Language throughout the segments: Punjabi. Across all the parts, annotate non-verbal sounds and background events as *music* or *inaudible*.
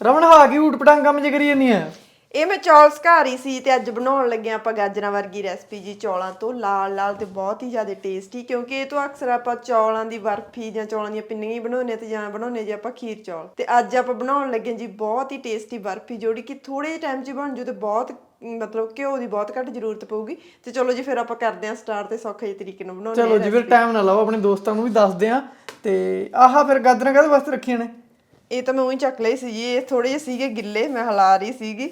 ਰਮਨ ਹਾ ਕੀ ਊਟ ਪਟਾਂਗ ਕੰਮ ਜੇ ਕਰੀ ਜਾਂਦੀ ਆ ਇਹ ਮੈਂ ਚੌਲ ਸਕਾਰੀ ਸੀ ਤੇ ਅੱਜ ਬਣਾਉਣ ਲੱਗੇ ਹਾਂ ਆਪਾਂ ਗਾਜਰਾਂ ਵਰਗੀ ਰੈਸਪੀ ਜੀ ਚੌਲਾਂ ਤੋਂ। ਲਾਲ ਲਾਲ ਤੇ ਬਹੁਤ ਹੀ ਜ਼ਿਆਦਾ ਟੇਸਟੀ ਕਿਉਂਕਿ ਇਹ ਤੋਂ ਅਕਸਰ ਆਪਾਂ ਚੌਲਾਂ ਦੀ ਬਰਫੀ ਜਾਂ ਚੌਲਾਂ ਦੀਆਂ ਪਿੰਨੀਆਂ ਹੀ ਬਣਾਉਂਦੇ ਹਾਂ ਤੇ ਜਾਂ ਬਣਾਉਂਦੇ ਜੀ ਆਪਾਂ ਖੀਰ ਚੌਲ। ਤੇ ਅੱਜ ਆਪਾਂ ਬਣਾਉਣ ਲੱਗੇ ਜੀ ਬਹੁਤ ਹੀ ਟੇਸਟੀ ਬਰਫੀ ਜਿਹੜੀ ਕਿ ਥੋੜੇ ਜਿਹੇ ਟਾਈਮ 'ਚ ਹੀ ਬਣ ਜੂ ਤੇ ਬਹੁਤ ਮਤਲਬ ਘਿਓ ਦੀ ਬਹੁਤ ਘੱਟ ਜ਼ਰੂਰਤ ਪਊਗੀ। ਤੇ ਚਲੋ ਜੀ ਫਿਰ ਆਪਾਂ ਕਰਦੇ ਹਾਂ ਸਟਾਰਟ ਤੇ ਸੌਖੇ ਜਿਹੇ ਤਰੀਕੇ ਨਾਲ ਬਣਾਉਂਦੇ ਚਲੋ ਜੀ ਫਿਰ ਟਾਈਮ ਨਾ ਲਾਓ ਆਪਣੇ ਦੋਸਤਾਂ ਨੂੰ ਵੀ ਦੱਸਦੇ ਆ। ਤੇ ਆਹਾ ਫਿਰ ਗਾਜਰਾਂ ਕਾਹਦੇ ਵਾਸਤੇ ਰੱਖੀਆਂ ਨੇ? ਇਹ ਤਾਂ ਮੈਂ ਉਹੀ ਚੱਕ ਲਈ ਸੀ ਜੀ ਇਹ ਥੋੜੇ ਜਿਹੇ ਸੀਗੇ ਗਿੱਲੇ ਮੈਂ ਹਿਲਾ ਰਹੀ ਸੀਗੀ।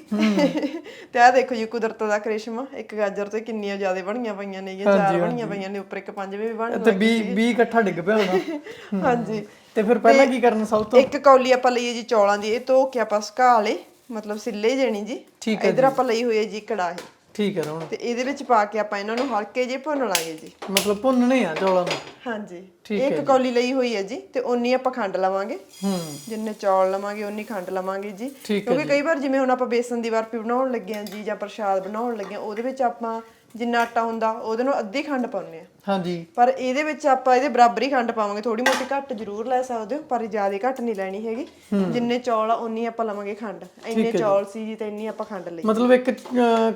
ਤੇ ਆਹ ਦੇਖੋ ਜੀ ਕੁਦਰਤ ਦਾ ਕ੍ਰਿਸ਼ਮਾ ਇੱਕ ਗਾਜਰ ਤੋਂ ਕਿੰਨੀਆਂ ਜ਼ਿਆਦਾ ਬਣੀਆਂ ਪਈਆਂ ਨੇ ਇਹ ਚਾਰ ਬਣੀਆਂ ਪਈਆਂ ਨੇ ਉੱਪਰ ਇੱਕ ਪੰਜਵੇਂ ਵੀ ਬਣ ਤੇ 20 20 ਇਕੱਠਾ ਡਿੱਗ ਪਿਆ ਹੋਣਾ। *laughs* ਹਾਂਜੀ। ਤੇ ਫਿਰ ਪਹਿਲਾਂ ਕੀ ਕਰਨਾ ਸਭ ਤੋਂ? ਇੱਕ ਕੌਲੀ ਆਪਾਂ ਲਈਏ ਜੀ ਚੌਲਾਂ ਦੀ ਇਹ ਧੋ ਕੇ ਆਪਾਂ ਸੁਕਾ ਲਏ ਮਤਲਬ ਸਿੱਲੇ ਜਣੀ ਜੀ। ਇਧਰ ਆਪਾਂ ਲਈ ਹੋਈ ਹੈ ਜੀ ਕੜਾਹੀ। ਠੀਕ ਹੈ ਰਮਨ ਤੇ ਇਹਦੇ ਵਿੱਚ ਪਾ ਕੇ ਆਪਾਂ ਇਹਨਾਂ ਨੂੰ ਹਲਕੇ ਜਿਹੇ ਭੁੰਨ ਲਾਂਗੇ ਜੀ। ਮਤਲਬ ਭੁੰਨਣੇ ਆ ਚੌਲਾਂ ਨੂੰ? ਹਾਂਜੀ। ਇੱਕ ਕੌਲੀ ਲਈ ਹੋਈ ਹੈ ਜੀ ਤੇ ਓਨੀ ਆਪਾਂ ਖੰਡ ਲਵਾਂਗੇ। ਹੂੰ। ਜਿੰਨੇ ਚੌਲ ਲਵਾਂਗੇ ਉਨੀ ਖੰਡ ਲਵਾਂਗੇ ਜੀ। ਠੀਕ ਕਿਉਂਕਿ ਕਈ ਵਾਰ ਜਿਵੇਂ ਹੁਣ ਆਪਾਂ ਬੇਸਨ ਦੀ ਬਰਫੀ ਬਣਾਉਣ ਲੱਗੇ ਹਾਂ ਜੀ ਜਾਂ ਪ੍ਰਸ਼ਾਦ ਬਣਾਉਣ ਲੱਗੇ ਹਾਂ ਉਹਦੇ ਵਿੱਚ ਆਪਾਂ ਜਿੰਨਾ ਆਟਾ ਹੁੰਦਾ ਉਹਦੇ ਨਾਲ ਅੱਧੀ ਖੰਡ ਪਾਉਂਦੇ ਆ ਹਾਂਜੀ। ਪਰ ਇਹਦੇ ਵਿੱਚ ਆਪਾਂ ਇਹਦੇ ਬਰਾਬਰ ਹੀ ਖੰਡ ਪਾਵਾਂਗੇ। ਥੋੜੀ ਮੋਟੀ ਘੱਟ ਜ਼ਰੂਰ ਲੈ ਸਕਦੇ ਹੋ ਪਰ ਜ਼ਿਆਦਾ ਘੱਟ ਨਹੀਂ ਲੈਣੀ ਹੈਗੀ। ਜਿੰਨੇ ਚੌਲ ਆ ਉਨੀ ਆਪਾਂ ਲਵਾਂਗੇ ਖੰਡ। ਇੰਨੇ ਚੌਲ ਸੀ ਜੀ ਤੇ ਇੰਨੀ ਆਪਾਂ ਖੰਡ ਲਈ। ਮਤਲਬ ਇੱਕ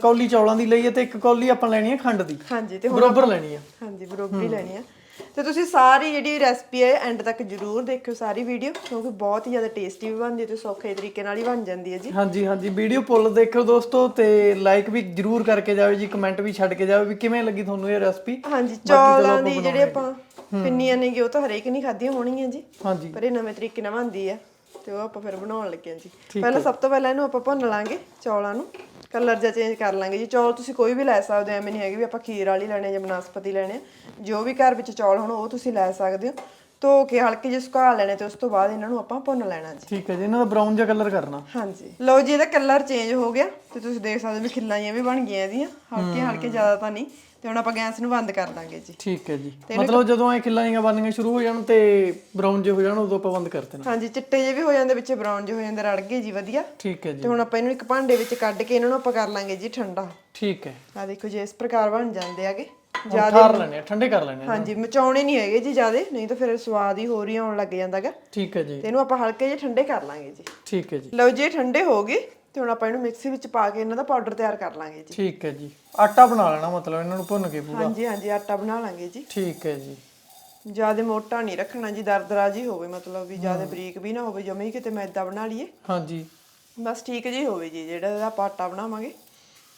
ਕੌਲੀ ਚੌਲਾਂ ਦੀ ਲਈ ਹੈ ਤੇ ਇੱਕ ਕੌਲੀ ਆਪਾਂ ਲੈਣੀ ਹੈ ਖੰਡ ਦੀ। ਹਾਂਜੀ ਤੇ ਬਰਾਬਰ ਲੈਣੀ ਆ ਹਾਂਜੀ ਬਰੋਬਰੀ ਲੈਣੀ ਆ ਤੇ ਤੁਸੀਂ ਸਾਰੀ ਜਿਹੜੀ ਰੈਸਪੀ ਹੈ ਐਂਡ ਤੱਕ ਜਰੂਰ ਦੇਖਿਓ ਸਾਰੀ ਵੀਡੀਓ ਕਿਉਂਕਿ ਬਹੁਤ ਹੀ ਜ਼ਿਆਦਾ ਟੇਸਟੀ ਵੀ ਬਣਦੀ ਹੈ ਤੇ ਸੌਖੇ ਤਰੀਕੇ ਨਾਲ ਹੀ ਬਣ ਜਾਂਦੀ ਹੈ ਜੀ। ਹਾਂਜੀ ਹਾਂਜੀ ਵੀਡੀਓ ਪੁੱਲ ਦੇਖਿਓ ਦੋਸਤੋ ਤੇ ਲਾਈਕ ਵੀ ਜਰੂਰ ਕਰਕੇ ਜਾਓ ਜੀ ਕਮੈਂਟ ਵੀ ਛੱਡ ਕੇ ਜਾਓ ਵੀ ਕਿਵੇਂ ਲੱਗੀ ਤੁਹਾਨੂੰ ਇਹ ਰੈਸਪੀ ਹਾਂਜੀ ਚੌਲਾਂ ਦੀ ਜਿਹੜੇ ਆਪਾਂ ਪਿੰਨੀਆਂ ਨੇਗੇ ਉਹ ਤਾਂ ਹਰੇਕ ਨਹੀਂ ਖਾਧੀਆਂ ਹੋਣਗੀਆਂ ਜੀ। ਹਾਂਜੀ। ਪਰ ਇਹ ਨਵੇਂ ਤਰੀਕੇ ਨਾਲ ਬਣਦੀ ਆ ਤੇ ਉਹ ਆਪਾਂ ਫਿਰ ਬਣਾਉਣ ਲੱਗੇ ਹਾਂ ਜੀ। ਪਹਿਲਾਂ ਸਭ ਤੋਂ ਪਹਿਲਾਂ ਇਹਨੂੰ ਆਪਾਂ ਭੁੰਨ ਲਾਂਗੇ ਚੌਲਾਂ ਨੂੰ। ਕਲਰ ਜਾਂ ਚੇਂਜ ਕਰ ਲਾਂਗੇ ਜੀ। ਚੌਲ ਤੁਸੀਂ ਕੋਈ ਵੀ ਲੈ ਸਕਦੇ ਹੋ, ਐਵੇਂ ਨਹੀਂ ਹੈਗੇ ਵੀ ਆਪਾਂ ਖੀਰ ਵਾਲੀ ਲੈਣੇ ਜਾਂ ਬਨਸਪਤੀ ਲੈਣੇ ਆ। ਜੋ ਵੀ ਘਰ ਵਿੱਚ ਚੌਲ ਹੋਣ, ਉਹ ਤੁਸੀਂ ਲੈ ਸਕਦੇ ਹੋ। ਧੋ ਕੇ ਹਲਕੇ ਜਿਹੇ ਸੁਕਾ ਲੈਣੇ ਤੇ ਉਸ ਤੋਂ ਬਾਅਦ ਇਹਨਾਂ ਨੂੰ ਆਪਾਂ ਭੁੰਨ ਲੈਣਾ ਜੀ। ਠੀਕ ਹੈ ਜੀ ਇਹਨਾਂ ਦਾ ਬਰਾਊਨ ਜਿਹਾ ਕਲਰ ਕਰਨਾ। ਹਾਂਜੀ। ਲਓ ਜੀ ਇਹਦਾ ਕਲਰ ਚੇਂਜ ਹੋ ਗਿਆ ਤੇ ਤੁਸੀਂ ਦੇਖ ਸਕਦੇ ਹੋ ਵੀ ਖਿੱਲਾਂ ਜਿਹੀਆਂ ਵੀ ਬਣ ਗਈਆਂ ਇਹਦੀਆਂ। ਹਲਕੀਆਂ ਹਲਕੇ ਜ਼ਿਆਦਾ ਤਾਂ ਨਹੀਂ। ਤੇ ਹੁਣ ਆਪਾਂ ਗੈਸ ਨੂੰ ਬੰਦ ਕਰ ਦਾਂਗੇ ਜੀ। ਠੀਕ ਹੈ ਜੀ। ਮਤਲਬ ਜਦੋਂ ਇਹ ਖਿੱਲਾਂ ਜਿਹੀਆਂ ਬਣਨੀਆਂ ਸ਼ੁਰੂ ਹੋ ਜਾਣ ਤੇ ਬਰਾਊਨ ਜਿਹੇ ਹੋ ਜਾਣ ਉਦੋਂ ਆਪਾਂ ਬੰਦ ਕਰ ਦੇਣਾ। ਹਾਂਜੀ ਚਿੱਟੇ ਜਿਹੇ ਵੀ ਹੋ ਜਾਂਦੇ ਵਿੱਚ ਬਰਾਊਨ ਜਿਹੇ ਹੋ ਜਾਂਦੇ ਰੜ ਗਏ ਜੀ ਵਧੀਆ। ਠੀਕ ਹੈ ਜੀ। ਤੇ ਹੁਣ ਆਪਾਂ ਇਹਨੂੰ ਇੱਕ ਭਾਂਡੇ ਵਿੱਚ ਕੱਢ ਕੇ ਇਹਨਾਂ ਨੂੰ ਆਪਾਂ ਕਰ ਲਾਂਗੇ ਜੀ ਠੰਡਾ। ਠੀਕ ਹੈ। ਆ ਦੇਖੋ ਜੀ ਇਸ ਪ੍ਰਕਾਰ ਬਣ ਜਾਂਦੇ ਆਗੇ ਠਾਰ ਲੈਣੇ ਆ ਠੰਡੇ ਕਰ ਲੈਣੇ ਆ। ਹਾਂਜੀ ਮਚਾਉਣੇ ਨਹੀਂ ਹੈਗੇ ਜੀ ਜਿਆਦੇ ਨਹੀਂ ਤਾਂ ਫਿਰ ਸਵਾਦ ਹੀ ਹੋਰ ਹੀ ਆਉਣ ਲੱਗ ਜਾਂਦਾਗਾ ਠੀਕ ਹੈ ਜੀ। ਤੇ ਇਹਨੂੰ ਆਪਾਂ ਹਲਕੇ ਜਿਹੇ ਠੰਡੇ ਕਰ ਲਾਂਗੇ ਜੀ। ਠੀਕ ਹੈ ਜੀ। ਲਓ ਜੀ ਇਹ ਠੰਡੇ ਹੋ ਗਏ ਤੇ ਹੁਣ ਆਪਾਂ ਇਹਨੂੰ ਮਿਕਸੀ ਵਿੱਚ ਪਾ ਕੇ ਇਹਨਾਂ ਦਾ ਪਾਊਡਰ ਤਿਆਰ ਕਰ ਲਾਂਗੇ ਜੀ। ਠੀਕ ਹੈ ਜੀ। ਆਟਾ ਬਣਾ ਲੈਣਾ ਮਤਲਬ ਇਹਨਾਂ ਨੂੰ ਭੁੰਨ ਕੇ ਪੂਰਾ। ਹਾਂਜੀ ਹਾਂਜੀ ਆਟਾ ਬਣਾ ਲਾਂਗੇ ਜੀ। ਠੀਕ ਹੈ ਜੀ। ਜਿਆਦੇ ਮੋਟਾ ਨਹੀਂ ਰੱਖਣਾ ਜੀ ਦਰਦਰਾ ਜੀ ਹੋਵੇ ਮਤਲਬ ਵੀ ਜਿਆਦੇ ਬਰੀਕ ਵੀ ਨਾ ਹੋਵੇ ਜਮੇ ਹੀ ਕਿਤੇ ਮੈਦਾ ਬਣਾ ਲਈਏ। ਹਾਂਜੀ। ਬਸ ਠੀਕ ਜੀ ਹੋਵੇ ਜੀ ਜਿਹੜਾ ਇਹਦਾ ਆਪਾਂ ਆਟਾ ਬਣਾਵਾਂਗੇ।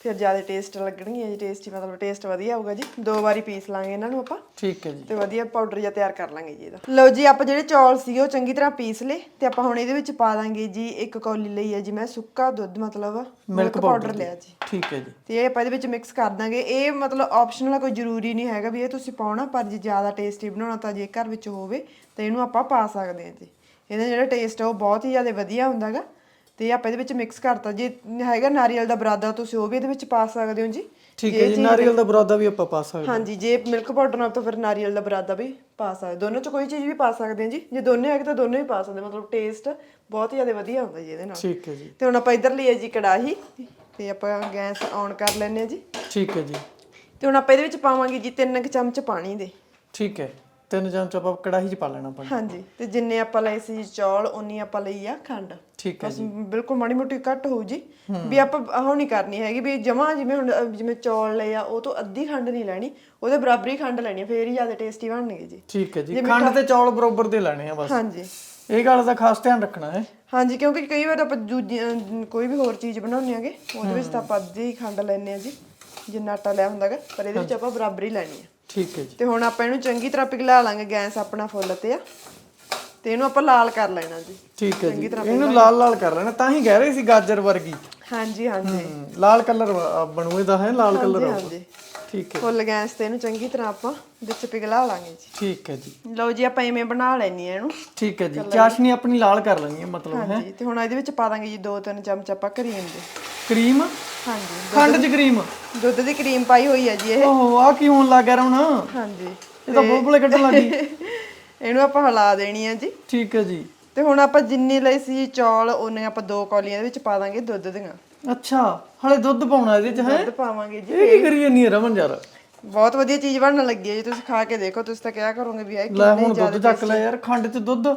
ਫਿਰ ਜ਼ਿਆਦਾ ਟੇਸਟ ਲੱਗਣਗੀਆਂ ਜੀ ਟੇਸਟੀ ਮਤਲਬ ਟੇਸਟ ਵਧੀਆ ਆਊਗਾ ਜੀ। ਦੋ ਵਾਰੀ ਪੀਸ ਲਾਂਗੇ ਇਹਨਾਂ ਨੂੰ ਆਪਾਂ। ਠੀਕ ਹੈ ਜੀ। ਤੇ ਵਧੀਆ ਪਾਊਡਰ ਜਿਹਾ ਤਿਆਰ ਕਰ ਲਾਂਗੇ ਜੀ ਇਹਦਾ। ਲਓ ਜੀ ਆਪਾਂ ਜਿਹੜੇ ਚੌਲ ਸੀਗੇ ਉਹ ਚੰਗੀ ਤਰ੍ਹਾਂ ਪੀਸ ਲਏ ਤੇ ਆਪਾਂ ਹੁਣ ਇਹਦੇ ਵਿੱਚ ਪਾ ਦਾਂਗੇ ਜੀ ਇੱਕ ਕੌਲੀ ਲਈ ਹੈ ਜੀ ਮੈਂ ਸੁੱਕਾ ਦੁੱਧ ਮਤਲਬ ਮਿਲਕ ਪਾਊਡਰ ਲਿਆ ਜੀ। ਠੀਕ ਹੈ ਜੀ। ਤੇ ਇਹ ਆਪਾਂ ਇਹਦੇ ਵਿੱਚ ਮਿਕਸ ਕਰ ਦਾਂਗੇ। ਇਹ ਮਤਲਬ ਆਪਸ਼ਨਲ ਆ ਕੋਈ ਜ਼ਰੂਰੀ ਨਹੀਂ ਹੈਗਾ ਵੀ ਇਹ ਤੁਸੀਂ ਪਾਉਣਾ ਪਰ ਜੇ ਜ਼ਿਆਦਾ ਟੇਸਟੀ ਬਣਾਉਣਾ ਤਾਂ ਜੇ ਘਰ ਵਿੱਚ ਹੋਵੇ ਤਾਂ ਇਹਨੂੰ ਆਪਾਂ ਪਾ ਸਕਦੇ ਹਾਂ ਜੀ। ਇਹਦਾ ਜਿਹੜਾ ਟੇਸਟ ਹੈ ਉਹ ਬਹੁਤ ਹੀ ਜ਼ਿਆਦਾ ਵਧੀਆ ਹੁੰਦਾਗਾ ਤੇ ਆਪਾਂ ਇਹਦੇ ਵਿੱਚ ਮਿਕਸ ਕਰਤਾ। ਜੇ ਹੈਗਾ ਨਾਰੀਅਲ ਦਾ ਬਰਾਦਾ ਤੁਸੀਂ ਉਹ ਵੀ ਇਹਦੇ ਵਿੱਚ ਪਾ ਸਕਦੇ ਹੋ ਜੀ। ਠੀਕ ਹੈ ਜੀ ਨਾਰੀਅਲ ਦਾ ਬਰਾਦਾ ਵੀ ਆਪਾਂ ਪਾ ਸਕਦੇ ਹਾਂਜੀ ਜੇ ਮਿਲਕ ਪਾਊਡਰ ਨਾਲ ਤਾਂ ਫਿਰ ਨਾਰੀਅਲ ਦਾ ਬਰਾਦਾ ਵੀ ਪਾ ਸਕਦੇ ਦੋਨੋਂ ਚ ਕੋਈ ਚੀਜ਼ ਵੀ ਪਾ ਸਕਦੇ ਹਾਂ ਜੀ। ਜੇ ਦੋਨੇ ਹੈਗੇ ਤਾਂ ਦੋਨੋਂ ਹੀ ਪਾ ਸਕਦੇ ਮਤਲਬ ਟੇਸਟ ਬਹੁਤ ਹੀ ਜ਼ਿਆਦਾ ਵਧੀਆ ਹੁੰਦਾ ਜੀ ਇਹਦੇ ਨਾਲ। ਠੀਕ ਹੈ ਜੀ। ਤੇ ਹੁਣ ਆਪਾਂ ਇੱਧਰ ਲਈ ਹੈ ਜੀ ਕੜਾਹੀ। ਤੇ ਆਪਾਂ ਗੈਸ ਔਨ ਕਰ ਲੈਨੇ ਆ ਜੀ। ਠੀਕ ਹੈ ਜੀ। ਤੇ ਹੁਣ ਆਪਾਂ ਇਹਦੇ ਵਿੱਚ ਪਾਵਾਂਗੇ ਜੀ ਤਿੰਨ ਚਮਚ ਪਾਣੀ ਦੇ। ਠੀਕ ਹੈ। ਤਿੰਨ ਚਮਚ ਆਪਾਂ ਕੜਾਹੀ 'ਚ ਪਾ ਲੈਣਾ ਪਾਣੀ ਹਾਂਜੀ ਤੇ ਜਿੰਨੇ ਆਪਾਂ ਲਏ ਸੀ ਚੌਲ ਉਨੀ ਆਪਾਂ ਲਈ ਆ ਖੰਡ। ਠੀਕ ਹੈ ਬਸ ਬਿਲਕੁਲ ਮਾੜੀ ਮੋਟੀ ਘੱਟ ਹੋਊ ਜੀ। ਵੀ ਆਪਾਂ ਉਹ ਨਹੀਂ ਕਰਨੀ ਹੈਗੀ ਵੀ ਜਮਾ ਜਿਵੇਂ ਹੁਣ ਅਹ ਜਿਵੇਂ ਚੌਲ ਲਏ ਆ ਉਹ ਤੋਂ ਅੱਧੀ ਖੰਡ ਨਹੀਂ ਲੈਣੀ ਉਹਦੇ ਬਰਾਬਰੀ ਖੰਡ ਲੈਣੀ ਆ, ਫੇਰ ਹੀ ਜ਼ਿਆਦਾ ਟੇਸਟੀ ਬਣਨਗੇ ਜੀ। ਠੀਕ ਹੈ ਜੀ। ਖੰਡ ਤੇ ਚੌਲ ਬਰੋਬਰ ਦੇ ਲੈਣੇ ਆ ਬਸ। ਹਾਂਜੀ। ਇਹ ਗੱਲ ਦਾ ਖਾਸ ਧਿਆਨ ਰੱਖਣਾ ਹੈ। ਹਾਂਜੀ ਕਿਉਂਕਿ ਕਈ ਵਾਰ ਆਪਾਂ ਦੂਜੀ ਅਹ ਕੋਈ ਵੀ ਹੋਰ ਚੀਜ਼ ਬਣਾਉਂਦੇ ਆਗੇ ਉਹਦੇ ਵਿੱਚ ਤਾਂ ਆਪਾਂ ਅੱਧੀ ਹੀ ਖੰਡ ਲੈਣੇ ਆ ਜੀ ਜਿੰਨਾ ਆਟਾ ਲਿਆ ਹੁੰਦਾਗਾ ਪਰ ਇਹਦੇ ਵਿੱਚ ਆਪਾਂ ਬਰਾਬਰੀ ਲੈਣੀ ਆ। ਠੀਕ ਹੈ ਜੀ। ਤੇ ਹੁਣ ਆਪਾਂ ਇਹਨੂੰ ਚੰਗੀ ਤਰ੍ਹਾਂ ਪਿਘਲਾ ਲਾਂਗੇ ਗੈਸ ਆਪਣਾ ਫੁੱਲ ਤੇ ਆ। ਤੇ ਇਹਨੂੰ ਆਪਾਂ ਲਾਲ ਕਰ ਲੈਣਾ ਜੀ। ਠੀਕ ਹੈ ਜੀ। ਇਹਨੂੰ ਲਾਲ ਲਾਲ ਕਰ ਲੈਣਾ ਤਾਂ ਹੀ ਕਹਿ ਰਹੇ ਸੀ ਗਾਜਰ ਵਰਗੀ। ਹਾਂਜੀ ਹਾਂਜੀ। ਲਾਲ ਕਲਰ ਬਣੂ ਇਹਦਾ ਹੈ ਲਾਲ ਕਲਰ ਹਾਂਜੀ ਠੀਕ ਹੈ ਫੁੱਲ ਗੈਸ ਤੇ ਇਹਨੂੰ ਚੰਗੀ ਤਰ੍ਹਾਂ ਆਪਾਂ ਵਿੱਚ ਪਿਘਲਾ ਲਾਂਗੇ ਜੀ। ਠੀਕ ਹੈ ਜੀ। ਲਓ ਜੀ ਆਪਾਂ ਇਵੇਂ ਬਣਾ ਲੈਣੀ ਆ ਇਹਨੂੰ। ਠੀਕ ਹੈ ਜੀ। ਚਾਸ਼ਨੀ ਆਪਣੀ ਲਾਲ ਕਰ ਲੈਣੀ ਹੈ ਮਤਲਬ ਹੈ। ਹਾਂਜੀ ਤੇ ਹੁਣ ਇਹਦੇ ਵਿੱਚ ਪਾ ਦਾਂਗੇ ਜੀ ਦੋ ਤਿੰਨ ਚਮਚ ਆਪਾਂ ਕਰੀਮ ਦੇ। ਕਰੀਮ? ਹਾਂਜੀ। ਖੰਡ ਚ ਕਰੀਮ? ਦੁੱਧ ਦੀ ਕਰੀਮ ਪਾਈ ਹੋਈ ਹੈ ਜੀ ਇਹ। ਓਹੋ ਆ ਕੀ ਹੋਣ ਲੱਗ ਗਿਆ ਹੁਣ ਹਾਂਜੀ। ਇਹ ਤਾਂ ਬੁਲਬੁਲੇ ਕੱਢਣ ਲੱਗੀ *laughs* ਇਹਨੂੰ ਆਪਾਂ ਹਿਲਾ ਦੇਣੀ ਹੈ ਜੀ। ਠੀਕ ਹੈ ਜੀ। ਤੇ ਹੁਣ ਆਪਾਂ ਜਿੰਨੀ ਲਈ ਸੀ ਚੌਲ ਉਹਨੇ ਆਪਾਂ ਦੋ ਕੌਲੀਆਂ ਦੇ ਵਿੱਚ ਪਾ ਦਾਂਗੇ ਦੁੱਧ ਦੀਆਂ। ਅੱਛਾ ਹਲੇ ਦੁੱਧ ਪਾਉਣਾ ਇਹਦੇ ਚ ਹੈ? ਦੁੱਧ ਪਾਵਾਂਗੇ ਜੀ। ਇਹ ਕੀ ਕਰੀ ਜਾਨੀ ਹੈ ਰਮਨ ਯਾਰ? ਬਹੁਤ ਵਧੀਆ ਚੀਜ਼ ਬਣਨ ਲੱਗੀ ਹੈ ਜੀ। ਤੁਸੀਂ ਖਾ ਕੇ ਦੇਖੋ ਤੁਸੀਂ ਤਾਂ ਕਿਹਾ ਕਰੋਗੇ ਵੀ ਇਹ ਲੈ ਕਿੰਨੀ ਹੁਣ ਦੁੱਧ ਚੱਕ ਲੈ ਯਾਰ ਖੰਡ ਚ ਦੁੱਧ।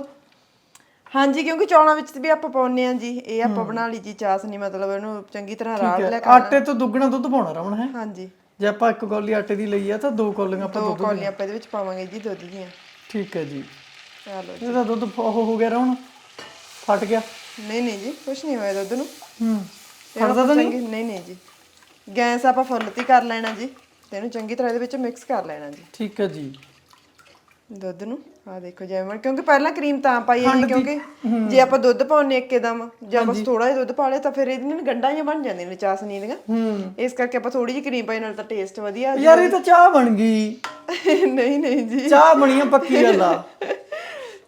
ਹਾਂਜੀ ਕਿਉਂਕਿ ਚੌਲਾਂ ਵਿੱਚ ਵੀ ਆਪਾਂ ਪਾਉਨੇ ਆ ਜੀ। ਇਹ ਆਪਾਂ ਬਣਾ ਲਈ ਜੀ ਚਾਸਨੀ ਮਤਲਬ ਇਹਨੂੰ ਚੰਗੀ ਤਰ੍ਹਾਂ ਰਾੜ ਲਿਆ ਕਰ ਆਟੇ ਤੋਂ ਦੁੱਗਣਾ ਦੁੱਧ ਪਾਉਣਾ ਰਮਣ ਹੈ? ਹਾਂਜੀ। ਜੇ ਆਪਾਂ ਇੱਕ ਕੌਲੀ ਆਟੇ ਦੀ ਲਈ ਆ ਤਾਂ ਦੋ ਕੌਲੀਆਂ ਆਪਾਂ ਦੋ ਕੌਲੀਆਂ ਆਪਾਂ ਇਹਦੇ ਵਿੱਚ ਪਾਵਾਂਗੇ ਜੀ ਦੁੱਧ ਦੀਆਂ। ਠੀਕ ਹੈ ਜੀ। ਚਲੋ ਇਹਦਾ ਦੁੱਧ ਉਹ ਹੋ ਗਿਆ ਰਮਣ ਫਟ ਗਿਆ? ਨਹੀਂ ਨਹੀਂ ਜੀ ਕੁਛ ਨਹੀਂ ਹੋਇਆ ਦੁੱਧ ਨੂੰ। ਹੂੰ। ਫੜਦਾ ਤਾਂ ਨਹੀਂ? ਨਹੀਂ ਨਹੀਂ ਜੀ। ਗੈਸ ਆਪਾਂ ਫੁੱਲ ਤੇ ਕਰ ਲੈਣਾ ਜੀ ਤੇ ਇਹਨੂੰ ਚੰਗੀ ਤਰ੍ਹਾਂ ਇਹਦੇ ਵਿੱਚ ਮਿਕਸ ਕਰ ਲੈਣਾ ਜੀ। ਠੀਕ ਹੈ ਜੀ। ਦੁੱਧ ਨੂੰ। ਆ ਦੇਖੋ ਜਿਵੇਂ ਕਿਉਂਕਿ ਪਹਿਲਾਂ ਕਰੀਮ ਤਾਂ ਪਾਈ ਹੈ ਜੀ ਕਿਉਂਕਿ ਜੇ ਆਪਾਂ ਦੁੱਧ ਪਾਉਨੇ ਇੱਕਦਮ ਜਾਂ ਬਸ ਥੋੜਾ ਜਿਹਾ ਦੁੱਧ ਪਾ ਲਿਆ ਤਾਂ ਫਿਰ ਇਹਦੇ ਨਾਲ ਗੰਢਾਂ ਜਿਹੀਆਂ ਬਣ ਜਾਂਦੀਆਂ ਨੇ ਚਾਸਨੀ ਦੀਆਂ। ਹੂੰ। ਇਸ ਕਰਕੇ ਆਪਾਂ ਥੋੜੀ ਜਿਹੀ ਕਰੀਮ ਪਾਈ ਨਾਲ ਤਾਂ ਟੇਸਟ ਵਧੀਆ ਆ ਯਾਰ ਇਹ ਤਾਂ ਚਾਹ ਬਣ ਗਈ। *laughs* ਨਹੀਂ ਨਹੀਂ ਜੀ। ਚਾਹ ਬਣੀ ਆ ਪੱਕੀ ਗੱਲ ਆ *laughs*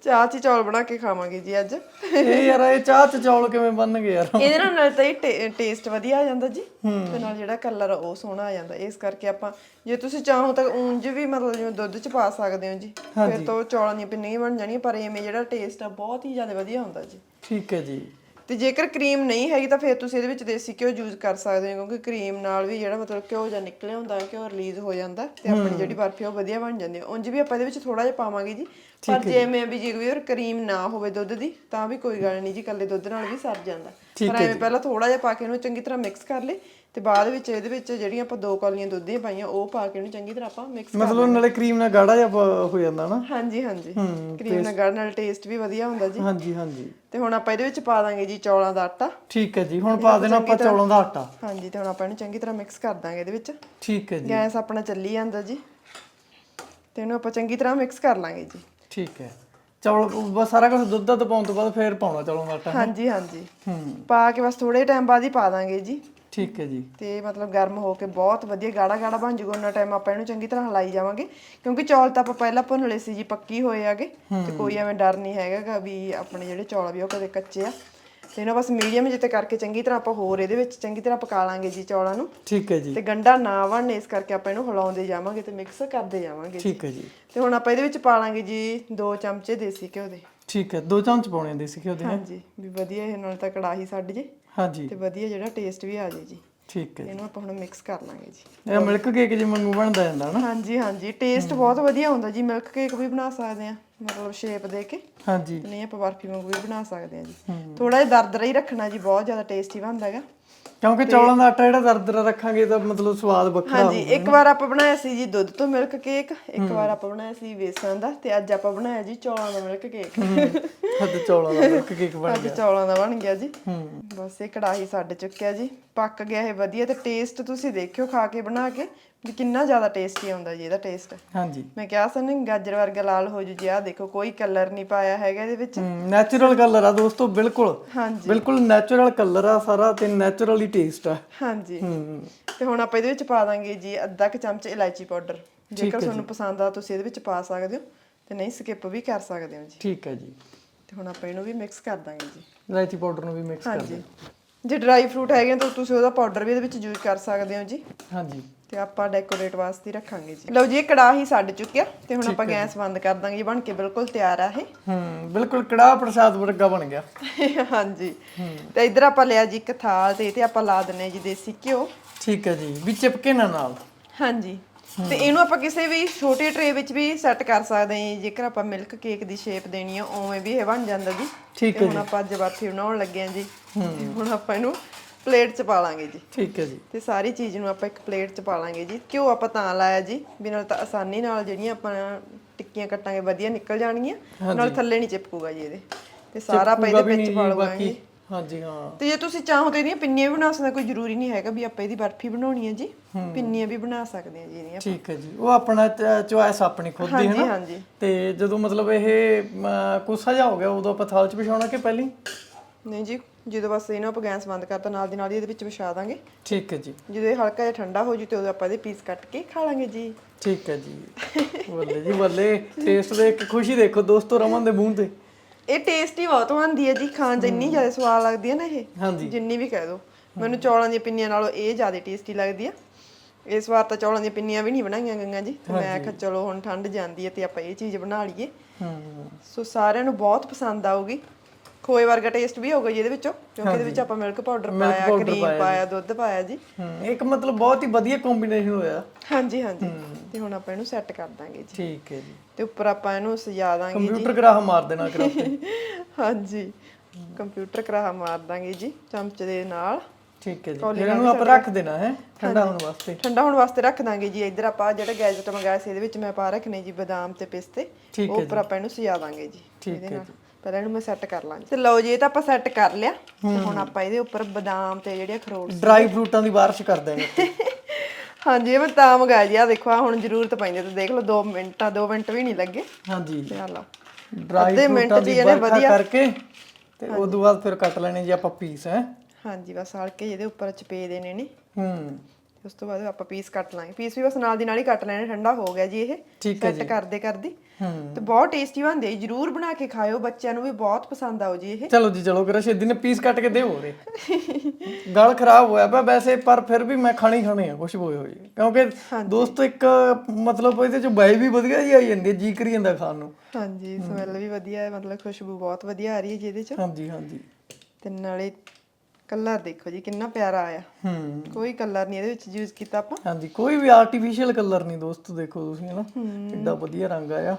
ਚਾਹ ਚ ਚੌਲ ਬਣਾ ਕੇ ਖਾਵਾਂਗੇ ਜੀ ਅੱਜ। ਇਹ ਯਾਰ ਇਹ ਚਾਹ ਚ ਚੌਲ ਕਿਵੇਂ ਬਣਨਗੇ ਯਾਰ? ਇਹਦੇ ਨਾਲ ਨਾਲ ਤਾਂ ਇਹ ਟੇਸਟ ਵਧੀਆ ਆ ਜਾਂਦਾ ਜੀ। ਤੇ ਨਾਲ ਜਿਹੜਾ ਕਲਰ ਉਹ ਸੋਹਣਾ ਆ ਜਾਂਦਾ। ਇਸ ਕਰਕੇ ਆਪਾਂ ਜੇ ਤੁਸੀਂ ਚਾਹੋ ਤਾਂ ਉਂਝ ਵੀ ਮਤਲਬ ਜਿਵੇਂ ਦੁੱਧ ਚ ਪਾ ਸਕਦੇ ਹੋ ਜੀ। ਫਿਰ ਤਾਂ ਉਹ ਚੌਲਾਂ ਦੀਆਂ ਪਿੰਨੀਆਂ ਬਣ ਜਾਣੀਆਂ ਪਰ ਐਵੇਂ ਜਿਹੜਾ ਟੇਸਟ ਆ ਬਹੁਤ ਹੀ ਜ਼ਿਆਦਾ ਵਧੀਆ ਹੁੰਦਾ ਜੀ। ਠੀਕ ਹੈ ਜੀ। ਤੇ ਜੇਕਰ ਕਰੀਮ ਨਹੀਂ ਹੈਗੀ ਤਾਂ ਫਿਰ ਤੁਸੀਂ ਇਹਦੇ ਵਿੱਚ ਦੇਸੀ ਘਿਓ ਯੂਜ਼ ਕਰ ਸਕਦੇ ਹੋ ਕਿਉਂਕਿ ਕਰੀਮ ਨਾਲ ਵੀ ਜਿਹੜਾ ਮਤਲਬ ਘਿਓ ਜਾਂ ਨਿਕਲਿਆ ਹੁੰਦਾ ਘਿਓ ਰਿਲੀਜ਼ ਹੋ ਜਾਂਦਾ ਤੇ ਆਪਣੀ ਜਿਹੜੀ ਬਰਫੀ ਉਹ ਵਧੀਆ ਬਣ ਜਾਂਦੀ ਹੈ ਉਂਝ ਵੀ ਆਪਾਂ ਇਹਦੇ ਵਿੱਚ ਥੋੜਾ ਜਿਹਾ ਪਾਵਾਂਗੇ ਜੀ। ਪਰ ਜੇ ਮੈਂ ਵੀ ਜੇ ਵੀ ਕਰੀਮ ਨਾ ਹੋਵੇ ਦੁੱਧ ਦੀ ਤਾਂ ਵੀ ਕੋਈ ਗੱਲ ਨਹੀਂ ਜੀ ਕੱਲੇ ਦੁੱਧ ਨਾਲ ਵੀ ਸਰ ਜਾਂਦਾ। ਪਰ ਐਵੇਂ ਪਹਿਲਾਂ ਥੋੜਾ ਜਿਹਾ ਪਾ ਕੇ ਇਹਨੂੰ ਚੰਗੀ ਤਰ੍ਹਾਂ ਮਿਕਸ ਕਰ ਲੇ ਤੇ ਬਾਅਦ ਵਿੱਚ ਇਹਦੇ ਵਿੱਚ ਜਿਹੜੀਆਂ ਆਪਾਂ ਦੋ ਕੌਲੀਆਂ ਦੁੱਧ ਦੀਆਂ ਪਾਈਆਂ ਉਹ ਪਾ ਕੇ ਇਹਨੂੰ ਚੰਗੀ ਤਰ੍ਹਾਂ ਆਪਾਂ ਮਿਕਸ ਮਤਲਬ ਨਾਲੇ ਕਰੀਮ ਨਾਲ ਗਾੜਾ ਜਿਹਾ ਹੋ ਜਾਂਦਾ ਨਾ? ਹਾਂਜੀ ਹਾਂਜੀ। ਕਰੀਮ ਨਾਲ ਗੜ ਨਾਲ ਟੇਸਟ ਵੀ ਵਧੀਆ ਹੁੰਦਾ ਜੀ। ਹਾਂਜੀ ਹਾਂਜੀ। ਤੇ ਹੁਣ ਆਪਾਂ ਇਹਦੇ ਵਿੱਚ ਪਾ ਦਾਂਗੇ ਜੀ ਚੌਲਾਂ ਦਾ ਆਟਾ। ਠੀਕ ਹੈ ਜੀ ਹੁਣ ਪਾ ਦੇਣਾ ਆਪਾਂ ਚੌਲਾਂ ਦਾ ਆਟਾ। ਹਾਂਜੀ ਤੇ ਹੁਣ ਆਪਾਂ ਇਹਨੂੰ ਚੰਗੀ ਤਰ੍ਹਾਂ ਮਿਕਸ ਕਰ ਦਾਂਗੇ ਇਹਦੇ ਵਿੱਚ। ਠੀਕ ਹੈ ਜੀ। ਗੈਸ ਆਪਣਾ ਚੱਲੀ ਜਾਂਦਾ ਜੀ। ਤੇ ਇਹਨੂੰ ਆਪਾਂ ਚੰਗੀ ਤਰ੍ਹਾਂ ਮਿਕਸ ਕਰ ਲਾਂਗੇ ਜੀ। ਠੀਕ ਹੈ। ਚੌਲ ਬਸ ਸਾਰਾ ਕੁਝ ਦੁੱਧ ਦਾ ਪਾਉਣ ਤੋਂ ਬਾਅਦ ਫੇਰ ਪਾਉਣਾ ਚੌਲਾਂ ਦਾ ਆਟਾ ਹਾਂਜੀ ਹਾਂਜੀ। ਹੂੰ। ਪਾ ਕੇ ਬਸ ਥੋੜੇ ਟਾਈਮ ਬਾਅਦ ਹੀ ਪਾ ਦਾਂਗੇ ਜੀ। ਠੀਕ ਹੈ ਜੀ। ਤੇ ਮਤਲਬ ਗਰਮ ਹੋ ਕੇ ਬਹੁਤ ਵਧੀਆ ਗਾੜਾ ਗਾੜਾ ਬਣ ਜੂਗਾ ਉਹਨਾਂ ਟਾਈਮ ਆਪਾਂ ਇਹਨੂੰ ਚੰਗੀ ਤਰ੍ਹਾਂ ਹਲਾਈ ਜਾਵਾਂਗੇ। ਕਿਉਂਕਿ ਚੌਲ ਤਾਂ ਆਪਾਂ ਪਹਿਲਾਂ ਭੁੰਨ ਲਏ ਸੀ ਜੀ ਪੱਕੀ ਹੋਏ ਆਗੇ ਤੇ ਕੋਈ ਐਵੇਂ ਡਰ ਨਹੀਂ ਹੈਗਾਗਾ ਵੀ ਆਪਣੇ ਜਿਹੜੇ ਚੌਲ ਵੀ ਉਹ ਕਦੇ ਕੱਚੇ ਆ। ਤੇ ਇਹਨਾਂ ਬਸ ਮੀਡੀਅਮ ਜਿੱਤੇ ਕਰਕੇ ਚੰਗੀ ਤਰ੍ਹਾਂ ਆਪਾਂ ਹੋਰ ਇਹਦੇ ਵਿੱਚ ਚੰਗੀ ਤਰ੍ਹਾਂ ਪਕਾ ਲਾਂਗੇ ਜੀ ਚੌਲਾਂ ਨੂੰ। ਠੀਕ ਹੈ ਜੀ। ਤੇ ਗੰਡਾ ਨਾ ਬਣਨੇ ਇਸ ਕਰਕੇ ਆਪਾਂ ਇਹਨੂੰ ਹਿਲਾਉਂਦੇ ਜਾਵਾਂਗੇ ਤੇ ਮਿਕਸ ਕਰਦੇ ਜਾਵਾਂਗੇ ਠੀਕ ਹੈ ਜੀ। ਤੇ ਹੁਣ ਆਪਾਂ ਇਹਦੇ ਵਿੱਚ ਪਾ ਲਾਂਗੇ ਜੀ 2 ਚਮਚੇ ਦੇਸੀ ਘਿਓ ਦੇ। ਠੀਕ ਹੈ ਦੋ ਚਮਚ ਪਾਉਣੇ ਦੇਸੀ ਘਿਓ ਦੇ ਹਾਂਜੀ ਵੀ ਵਧੀਆ ਇਹ ਨਾਲ ਤਾਂ ਕੜਾਹੀ ਛੱਡ ਜੇ ਹਾਂਜੀ। ਤੇ ਵਧੀਆ ਜਿਹੜਾ ਟੇਸਟ ਵੀ ਆ ਜੇ ਜੀ। ਠੀਕ ਹੈ ਇਹਨੂੰ ਆਪਾਂ ਹੁਣ ਮਿਕਸ ਕਰ ਲਾਂਗੇ ਜੀ। ਇਹ ਮਿਲਕ ਕੇਕ ਜਿਵੇਂ ਵਾਂਗੂ ਬਣਦਾ ਜਾਂਦਾ ਨਾ ਹਾਂਜੀ ਹਾਂਜੀ ਟੇਸਟ ਬਹੁਤ ਵਧੀਆ ਹੁੰਦਾ ਜੀ ਮਿਲਕ ਕੇਕ ਵੀ ਬਣਾ ਸਕਦੇ ਆ ਮਤਲਬ ਸ਼ੇਪ ਦੇ ਕੇ। ਹਾਂਜੀ। ਨਹੀਂ ਆਪਾਂ ਬਰਫੀ ਵਾਂਗੂ ਵੀ ਬਣਾ ਸਕਦੇ ਆ ਜੀ। ਥੋੜਾ ਜਿਹਾ ਦਰਦਰਾ ਹੀ ਰੱਖਣਾ ਜੀ ਬਹੁਤ ਜ਼ਿਆਦਾ ਟੇਸਟੀ ਬਣਦਾ ਹੈਗਾ। ਕਿਉਂਕਿ ਚੌਲਾਂ ਦਾ ਆਟਾ ਜਿਹੜਾ ਦਰਦਰਾ ਰੱਖਾਂਗੇ ਤਾਂ ਮਤਲਬ ਸਵਾਦ ਵੱਖਰਾ ਹਾਂਜੀ ਇੱਕ ਵਾਰ ਆਪਾਂ ਬਣਾਇਆ ਸੀ ਜੀ ਦੁੱਧ ਤੋਂ ਮਿਲਕ ਕੇਕ ਇੱਕ ਵਾਰ ਆਪਾਂ ਬਣਾਇਆ ਸੀ ਵੇਸਣ ਦਾ ਤੇ ਅੱਜ ਆਪਾਂ ਬਣਾਇਆ ਜੀ ਚੌਲਾਂ ਦਾ ਮਿਲਕ ਕੇਕ ਹੱਦ ਚੌਲਾਂ ਦਾ ਮਿਲਕ ਕੇਕ ਬਣ ਅੱਜ ਚੌਲਾਂ ਦਾ ਬਣ ਗਿਆ ਜੀ। ਹੂੰ। ਬਸ ਇਹ ਕੜਾਹੀ ਛੱਡ ਚੁੱਕਿਆ ਜੀ ਪੱਕ ਗਿਆ ਇਹ ਵਧੀਆ ਤੇ ਟੇਸਟ ਤੁਸੀਂ ਦੇਖਿਓ ਖਾ ਕੇ ਬਣਾ ਕੇ। ਵੀ ਕਿੰਨਾ ਜ਼ਿਆਦਾ ਟੇਸਟੀ ਆਉਂਦਾ ਜੀ ਇਹਦਾ ਟੇਸਟ ਹਾਂਜੀ। ਮੈਂ ਕਿਹਾ ਸਨ ਗਾਜਰ ਵਰਗਾ ਲਾਲ ਹੋ ਜੂ ਜੀ ਆਹ ਦੇਖੋ ਕੋਈ ਕਲਰ ਨਹੀਂ ਪਾਇਆ ਹੈਗਾ ਇਹਦੇ ਵਿੱਚ। ਨੈਚੁਰਲ ਕਲਰ ਆ ਦੋਸਤੋ ਬਿਲਕੁਲ। ਹਾਂਜੀ। ਬਿਲਕੁਲ ਨੈਚੁਰਲ ਕਲਰ ਆ ਸਾਰਾ ਤੇ ਨੈਚੁਰਲ ਹੀ ਟੇਸਟ ਆ। ਹਾਂਜੀ। ਤੇ ਹੁਣ ਆਪਾਂ ਇਹਦੇ ਵਿੱਚ ਪਾ ਦਾਂਗੇ ਜੀ ਅੱਧਾ ਕੁ ਚਮਚ ਇਲਾਇਚੀ ਪਾਊਡਰ। ਜੇਕਰ ਤੁਹਾਨੂੰ ਪਸੰਦ ਆ ਤੁਸੀਂ ਇਹਦੇ ਵਿੱਚ ਪਾ ਸਕਦੇ ਹੋ ਤੇ ਨਹੀਂ ਸਕਿਪ ਵੀ ਕਰ ਸਕਦੇ ਹੋ ਜੀ। ਠੀਕ ਹੈ ਜੀ। ਤੇ ਹੁਣ ਆਪਾਂ ਇਹਨੂੰ ਵੀ ਮਿਕਸ ਕਰ ਦਾਂਗੇ ਜੀ। ਇਲਾਇਚੀ ਪਾਊਡਰ ਨੂੰ ਵੀ ਮਿਕਸ ਕਰ ਹਾਂਜੀ। ਜੇ ਡਰਾਈ ਫਰੂਟ ਹੈਗੇ ਤਾਂ ਤੁਸੀਂ ਉਹਦਾ ਪਾਊਡਰ ਵੀ ਇਹਦੇ ਵਿੱਚ ਯੂਜ਼ ਕਰ ਸਕਦੇ ਹੋ ਜੀ। ਹਾਂਜੀ। ਤੇ ਆਪਾਂ ਡੈਕੋਰੇਟ ਵਾਸਤੇ ਹੀ ਰੱਖਾਂਗੇ ਜੀ। ਲਓ ਜੀ ਇਹ ਕੜਾਹੀ ਛੱਡ ਚੁੱਕਿਆ ਤੇ ਹੁਣ ਆਪਾਂ ਗੈਸ ਬੰਦ ਕਰ ਦਾਂਗੇ ਜੀ ਬਣ ਕੇ ਬਿਲਕੁਲ ਤਿਆਰ ਆ ਇਹ। ਹੂੰ ਬਿਲਕੁਲ ਕੜਾਹ ਪ੍ਰਸਾਦ ਵਰਗਾ ਬਣ ਗਿਆ। *laughs* ਹਾਂਜੀ। ਤੇ ਇਧਰ ਆਪਾਂ ਲਿਆ ਜੀ ਇੱਕ ਥਾਲ ਤੇ ਇਹ ਤੇ ਆਪਾਂ ਲਾ ਦਿੰਨੇ ਜੀ ਦੇਸੀ ਘਿਓ। ਠੀਕ ਹੈ ਜੀ ਵੀ ਚਿਪਕੇ ਨਾ ਨਾਲ? ਹਾਂਜੀ। ਤੇ ਇਹਨੂੰ ਆਪਾਂ ਕਿਸੇ ਵੀ ਛੋਟੇ ਟਰੇ ਵਿੱਚ ਵੀ ਸੈੱਟ ਕਰ ਸਕਦੇ ਹਾਂ ਜੇਕਰ ਆਪਾਂ ਮਿਲਕ ਕੇਕ ਦੀ ਸ਼ੇਪ ਦੇਣੀ ਆ ਉਵੇਂ ਵੀ ਇਹ ਬਣ ਜਾਂਦਾ ਜੀ। ਠੀਕ ਤੇ ਹੁਣ ਆਪਾਂ ਅੱਜ ਬਰਫੀ ਬਣਾਉਣ ਲੱਗੇ ਹਾਂ ਜੀ। ਹੁਣ ਆਪਾਂ ਇਹਨੂੰ ਪਲੇਟ 'ਚ ਪਾ ਲਾਂਗੇ ਜੀ। ਠੀਕ ਹੈ ਜੀ। ਤੇ ਸਾਰੀ ਚੀਜ਼ ਨੂੰ ਆਪਾਂ ਇੱਕ ਪਲੇਟ 'ਚ ਪਾ ਲਾਂਗੇ ਜੀ। ਘਿਓ ਆਪਾਂ ਤਾਂ ਲਾਇਆ ਜੀ ਵੀ ਨਾਲ ਤਾਂ ਆਸਾਨੀ ਨਾਲ ਜਿਹੜੀਆਂ ਆਪਾਂ ਟਿੱਕੀਆਂ ਕੱਟਾਂਗੇ ਵਧੀਆ ਨਿਕਲ ਜਾਣਗੀਆਂ। ਨਾਲ ਥੱਲੇ ਨਹੀਂ ਚਿਪਕੂਗਾ ਜੀ ਇਹਦੇ। ਤੇ ਸਾਰਾ ਆਪਾਂ ਇਹਦੇ ਵਿੱਚ ਪਾ ਲਵਾਂਗੇ। ਹਾਂਜੀ ਹਾਂ। ਤੇ ਜੇ ਤੁਸੀਂ ਚਾਹੋ ਤਾਂ ਇਹਦੀਆਂ ਪਿੰਨੀਆਂ ਵੀ ਬਣਾ ਸਕਦੇ ਕੋਈ ਜ਼ਰੂਰੀ ਨਹੀਂ ਹੈਗਾ ਵੀ ਆਪਾਂ ਇਹਦੀ ਬਰਫੀ ਬਣਾਉਣੀ ਹੈ ਜੀ। ਪਿੰਨੀਆਂ ਵੀ ਬਣਾ ਸਕਦੇ ਹਾਂ ਜੀ ਇਹਦੀਆਂ ਠੀਕ ਹੈ ਜੀ। ਉਹ ਆਪਣਾ ਚੁਆਇਸ ਆਪਣੀ ਖੁਦ ਦੀ ਹੈ ਨਾ? ਤੇ ਜਦੋਂ ਮਤਲਬ ਇਹ ਕੋਸਾ ਜਾ ਹੋ ਗਿਆ ਉਦੋਂ ਆਪਾਂ ਥਾਲ 'ਚ ਵਿਛਾਉਣਾ ਕਿ ਪਹਿਲਾਂ? ਨਹੀਂ ਜੀ ਜਦੋਂ ਬਸ ਇਹਨੂੰ ਆਪਾਂ ਗੈਸ ਬੰਦ ਕਰਤਾ ਨਾਲ ਦੀ ਨਾਲ ਹੀ ਇਹਦੇ ਵਿੱਚ ਵਿਛਾ ਦਾਂਗੇ। ਠੀਕ ਹੈ ਜੀ। ਜਦੋਂ ਇਹ ਹਲਕਾ ਜਿਹਾ ਠੰਡਾ ਹੋ ਜੂ ਤੇ ਉਦੋਂ ਆਪਾਂ ਇਹਦੇ ਪੀਸ ਕੱਟ ਕੇ ਖਾ ਲਾਂਗੇ ਜੀ। ਠੀਕ ਹੈ ਜੀ। ਬੱਲੇ ਜੀ ਬੱਲੇ ਟੇਸਟ ਦੇਖ ਕੇ ਖੁਸ਼ੀ ਦੇਖੋ ਦੋਸਤੋ ਰਮਨ ਦੇ ਮੂੰਹ ਤੇ। ਇਹ ਟੇਸਟੀ ਬਹੁਤ ਬਣਦੀ ਹੈ ਜੀ ਖਾਣ 'ਚ ਇੰਨੀ ਜ਼ਿਆਦਾ ਸਵਾਦ ਲੱਗਦੀ ਹੈ ਨਾ ਇਹ। ਹਾਂਜੀ। ਜਿੰਨੀ ਵੀ ਕਹਿ ਦੋ। ਮੈਨੂੰ ਚੌਲਾਂ ਦੀਆਂ ਪਿੰਨੀਆਂ ਨਾਲੋਂ ਇਹ ਜ਼ਿਆਦਾ ਟੇਸਟੀ ਲੱਗਦੀ ਆ। ਇਸ ਵਾਰ ਤਾਂ ਚੌਲਾਂ ਦੀਆਂ ਪਿੰਨੀਆਂ ਵੀ ਨਹੀਂ ਬਣਾਈਆਂ ਗਈਆਂ ਜੀ। ਤੇ ਮੈਂ ਕਿਹਾ ਚਲੋ ਹੁਣ ਠੰਡ ਜਾਂਦੀ ਹੈ ਤੇ ਆਪਾਂ ਇਹ ਚੀਜ਼ ਬਣਾ ਲਈਏ। ਹੂੰ। ਸੋ ਸਾਰਿਆਂ ਨੂੰ ਬਹੁਤ ਪਸੰਦ ਆਊਗੀ। ਖੋਏ ਵਰਗਾ ਟੇਸਟ ਵੀ ਹੋਊਗਾ ਜੀ ਇਹਦੇ ਵਿੱਚੋਂ ਕਿਉਂਕਿ ਇਹਦੇ ਵਿੱਚ ਆਪਾਂ ਮਿਲਕ ਪਾਊਡਰ ਪਾਇਆ ਕਰੀਮ ਪਾਇਆ ਦੁੱਧ ਪਾਇਆ ਜੀ। ਇੱਕ ਮਤਲਬ ਬਹੁਤ ਹੀ ਵਧੀਆ ਕੰਬੀਨੇਸ਼ਨ ਹੋਇਆ। ਹਾਂਜੀ ਹਾਂਜੀ। ਤੇ ਹੁਣ ਆਪਾਂ ਇਹਨੂੰ ਸੈੱਟ ਕਰ ਦਾਂਗੇ ਜੀ। ਠੀਕ ਹੈ ਜੀ। ਤੇ ਉੱਪਰ ਆਪਾਂ ਇਹਨੂੰ ਸਜਾ ਦਾਂਗੇ ਕੰਪਿਊਟਰ ਗ੍ਰਾਹ ਮਾਰ ਦੇਣਾ ਕਰ ਉੱਤੇ *laughs* ਹਾਂਜੀ। ਕੰਪਿਊਟਰ ਕਰਾਹਾ ਮਾਰ ਦਾਂਗੇ ਜੀ ਚਮਚ ਦੇ ਨਾਲ। ਠੀਕ ਹੈ ਜੀ। ਫਿਰ ਇਹਨੂੰ ਆਪਾਂ ਰੱਖ ਦੇਣਾ ਹੈ? ਠੰਡਾ ਹੋਣ ਵਾਸਤੇ। ਠੰਡਾ ਹੋਣ ਵਾਸਤੇ ਰੱਖ ਦਾਂਗੇ ਜੀ। ਇੱਧਰ ਆਪਾਂ ਜਿਹੜਾ ਗੈਜਟ ਮੰਗਾਇਆ ਸੀ ਇਹਦੇ ਵਿੱਚ ਮੈਂ ਪਾ ਰੱਖਨੇ ਜੀ ਬਦਾਮ ਤੇ ਪਿਸਤੇ। ਉਹ ਉੱਪਰ ਆਪਾਂ ਇਹਨੂੰ ਸਜਾ ਦਾਂਗੇ ਜੀ ਠੀਕ ਹੈ ਨਾਲ। ਪਹਿਲਾਂ ਇਹਨੂੰ ਮੈਂ ਸੈੱਟ ਕਰ ਲਾਂਗੀ। ਤੇ ਲਓ ਜੀ ਇਹ ਤਾਂ ਆਪਾਂ ਸੈੱਟ ਕਰ ਲਿਆ। ਤੇ ਹੁਣ ਆਪਾਂ ਇਹਦੇ ਉੱਪਰ ਬਦਾਮ ਤੇ ਜਿਹੜੇ ਅਖਰੋਟ ਡਰਾਈ ਫਰੂਟਾਂ ਦੀ ਬਾਰਿਸ਼ ਕਰ ਦੇਣੀ *laughs* ਹਾਂਜੀ ਇਹ ਮੈਂ ਤਾਂ ਮੰਗਾਇਆ ਜੀ। ਆ ਦੇਖੋ ਆ ਹੁਣ ਜ਼ਰੂਰਤ ਪੈਂਦੀ ਤੇ ਦੇਖ ਲਓ 2 ਮਿੰਟਾਂ 2 ਮਿੰਟ ਵੀ ਨਹੀਂ ਲੱਗੇ। ਹਾਂਜੀ। ਤੇ ਆ ਲਓ। ਡਰਾਈ ਫਰੂਟਾਂ ਦੀ ਵਧੀਆ- ਕਰਕੇ ਤੇ ਉਸ ਤੋਂ ਬਾਅਦ ਫਿਰ ਕੱਟ ਲੈਣੇ ਜੀ ਆਪਾਂ ਪੀਸ ਹੈ। ਹਾਂਜੀ ਬਸ ਹਲ ਕੇ ਇਹਦੇ ਉੱਪਰ ਚਪੇ ਦੇਣੇ ਨੇ ਹੂੰ। ਉਸ ਤੋਂ ਬਾਅਦ ਆਪਾਂ ਪੀਸ ਕੱਟ ਲਾਂਗੇ। ਪੀਸ ਵੀ ਬਸ ਨਾਲ ਦੀ ਨਾਲ ਹੀ ਕੱਟ ਲੈਣੇ ਠੰਡਾ ਹੋ ਗਿਆ ਜੀ ਇਹ। ਠੀਕ ਹੈ ਕਰਦੇ ਕਰਦੀ। ਤੇ ਬਹੁਤ ਟੇਸਟੀ ਬਣਦੇ ਆ ਜਰੂਰ ਬਣਾ ਕੇ ਖਾਇਓ ਬੱਚਿਆਂ ਨੂੰ ਵੀ ਬਹੁਤ ਪਸੰਦ ਆਓ ਜੀ ਇਹ। ਚਲੋ ਜੀ ਚਲੋ ਕਰਾ ਛੇਦੀ ਨੇ ਪੀਸ ਕੱਟ ਕੇ ਦੇ ਹੋ ਰੇ ਗਲ ਖਰਾਬ ਹੋਇਆ ਪਿਆ ਵੈਸੇ ਪਰ ਫਿਰ ਵੀ ਮੈਂ ਖਾਣੀ ਖਾਣੀ ਆ ਕੁਛ ਹੋਏ ਹੋਏ ਕਿਉਂਕਿ ਦੋਸਤੋ ਇੱਕ ਮਤਲਬ ਇਹਦੇ ਚ ਬਾਈ ਵੀ ਵਧੀਆ ਜੀ ਆਈ ਜਾਂਦੀ ਜੀ ਕਰੀ ਜਾਂਦਾ ਖਾਣ ਨੂੰ। ਹਾਂਜੀ ਸਮੈਲ ਵੀ ਵਧੀਆ ਹੈ ਮਤਲਬ ਖੁਸ਼ਬੂ ਬਹੁਤ ਵਧੀਆ ਆ ਰਹੀ ਹੈ ਜੀ ਇਹਦੇ ਚ। ਹਾਂਜੀ ਹਾਂਜੀ। ਤੇ ਨਾਲੇ ਕਲਰ ਦੇਖੋ ਜੀ ਕਿੰਨਾ ਪਿਆਰਾ ਆਇਆ। ਹੂੰ। ਕੋਈ ਕਲਰ ਨਹੀਂ ਇਹਦੇ ਵਿੱਚ ਯੂਜ਼ ਕੀਤਾ ਆਪਾਂ। ਹਾਂਜੀ ਕੋਈ ਵੀ ਆਰਟੀਫੀਸ਼ੀਅਲ ਕਲਰ ਨਹੀਂ ਦੋਸਤੋ ਦੇਖੋ ਤੁਸੀਂ ਹਨਾ। ਕਿੱਡਾ ਵਧੀਆ ਰੰਗ ਆਇਆ।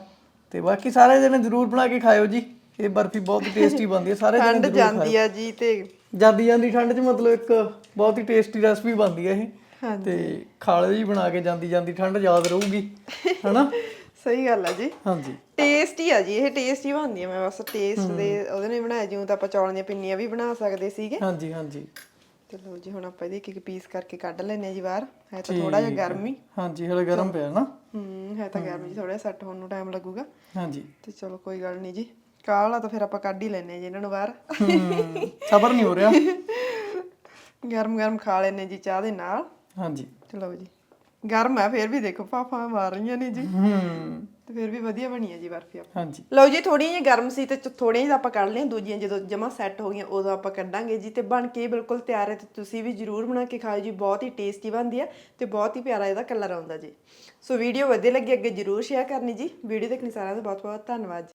ਤੇ ਬਾਕੀ ਸਾਰੇ ਜਣੇ ਜ਼ਰੂਰ ਬਣਾ ਕੇ ਖਾਇਓ ਜੀ। ਇਹ ਬਰਫੀ ਬਹੁਤ ਟੇਸਟੀ ਬਣਦੀ ਹੈ ਸਾਰੇ ਜਣੇ ਠੰਡ ਜਾਂਦੀ ਆ ਜੀ ਤੇ ਜਾਂਦੀ ਜਾਂਦੀ ਠੰਡ 'ਚ ਮਤਲਬ ਇੱਕ ਬਹੁਤ ਹੀ ਟੇਸਟੀ ਰੈਸਪੀ ਬਣਦੀ ਹੈ ਇਹ। ਤੇ ਖਾ ਲਿਓ ਜੀ ਬਣਾ ਕੇ ਜਾਂਦੀ ਜਾਂਦੀ ਠੰਡ ਯਾਦ ਰਹੂਗੀ। *laughs* ਹਨਾ? ਸਹੀ ਗੱਲ ਆ ਜੀ। ਹਾਂਜੀ। ਟੇਸਟੀ ਆ ਜੀ ਇਹ ਟੇਸਟੀ ਬਣਦੀ ਆ ਮੈਂ ਬਸ ਟੇਸਟ ਦੇ ਉਹਦੇ ਨੇ ਬਣਾਇਆ ਜਿਉਂ ਤਾਂ ਆਪਾਂ ਚੌਲਾਂ ਦੀਆਂ ਪਿੰਨੀਆਂ ਵੀ ਬਣਾ ਸਕਦੇ ਸੀਗੇ। ਹਾਂਜੀ ਹਾਂਜੀ। ਚਲੋ ਜੀ ਹੁਣ ਆਪਾਂ ਇਹਦੇ ਇੱਕ ਇੱਕ ਪੀਸ ਕਰਕੇ ਕੱਢ ਲੈਨੇ ਆ ਜੀ ਬਾਹਰ। ਹੈ ਤਾਂ ਥੋੜਾ ਜਿਹਾ ਗਰਮੀ। ਹਾਂਜੀ ਹਲੇ ਗਰਮ ਪਿਆ ਨਾ। ਹੂੰ ਹੈ ਤਾਂ ਗਰਮੀ ਥੋੜਾ ਸੈੱਟ ਹੋਣ ਨੂੰ ਟਾਈਮ ਲੱਗੂਗਾ। ਹਾਂਜੀ। ਤੇ ਚਲੋ ਕੋਈ ਗੱਲ ਨਹੀਂ ਜੀ। ਕਾਲਾ ਤਾਂ ਫਿਰ ਆਪਾਂ ਕੱਢ ਹੀ ਲੈਨੇ ਆ ਜੀ ਇਹਨਾਂ ਨੂੰ ਬਾਹਰ। ਹੂੰ ਸਬਰ ਨਹੀਂ ਹੋ ਰਿਹਾ। ਗਰਮ ਗਰਮ ਖਾ ਲੈਨੇ ਜੀ ਚਾਹ ਦੇ ਨਾਲ। ਹਾਂਜੀ। ਚਲੋ ਜੀ। ਗਰਮ ਹੈ ਫਿਰ ਵੀ ਦੇਖੋ ਪਾਪਾ ਮਾਰ ਰਹੀਆਂ ਨੇ ਜੀ। ਹੂੰ। ਤੇ ਫਿਰ ਵੀ ਵਧੀਆ ਬਣੀ ਹੈ ਜੀ ਬਰਫੀ ਆਪਾਂ ਹਾਂਜੀ। ਲਓ ਜੀ ਥੋੜੀਆਂ ਜਿਹੀਆਂ ਗਰਮ ਸੀ ਤੇ ਥੋੜੀਆਂ ਜਿਹੀਆਂ ਆਪਾਂ ਕੱਢ ਲਈਆਂ ਦੂਜੀਆਂ ਜਦੋਂ ਜਮਾ ਸੈੱਟ ਹੋ ਗਈਆਂ ਉਦੋਂ ਆਪਾਂ ਕੱਢਾਂਗੇ ਜੀ। ਤੇ ਬਣ ਕੇ ਬਿਲਕੁਲ ਤਿਆਰ ਹੈ ਤੇ ਤੁਸੀਂ ਵੀ ਜਰੂਰ ਬਣਾ ਕੇ ਖਾਓ ਜੀ ਬਹੁਤ ਹੀ ਟੇਸਟੀ ਬਣਦੀ ਹੈ ਤੇ ਬਹੁਤ ਹੀ ਪਿਆਰਾ ਇਹਦਾ ਕਲਰ ਆਉਂਦਾ ਜੀ। ਸੋ ਵੀਡੀਓ ਵਧੀਆ ਲੱਗੀ ਅੱਗੇ ਜਰੂਰ ਸ਼ੇਅਰ ਕਰਨੀ ਜੀ। ਵੀਡੀਓ ਦੇਖਣੀ ਸਾਰਿਆਂ ਦਾ ਬਹੁਤ ਬਹੁਤ ਧੰਨਵਾਦ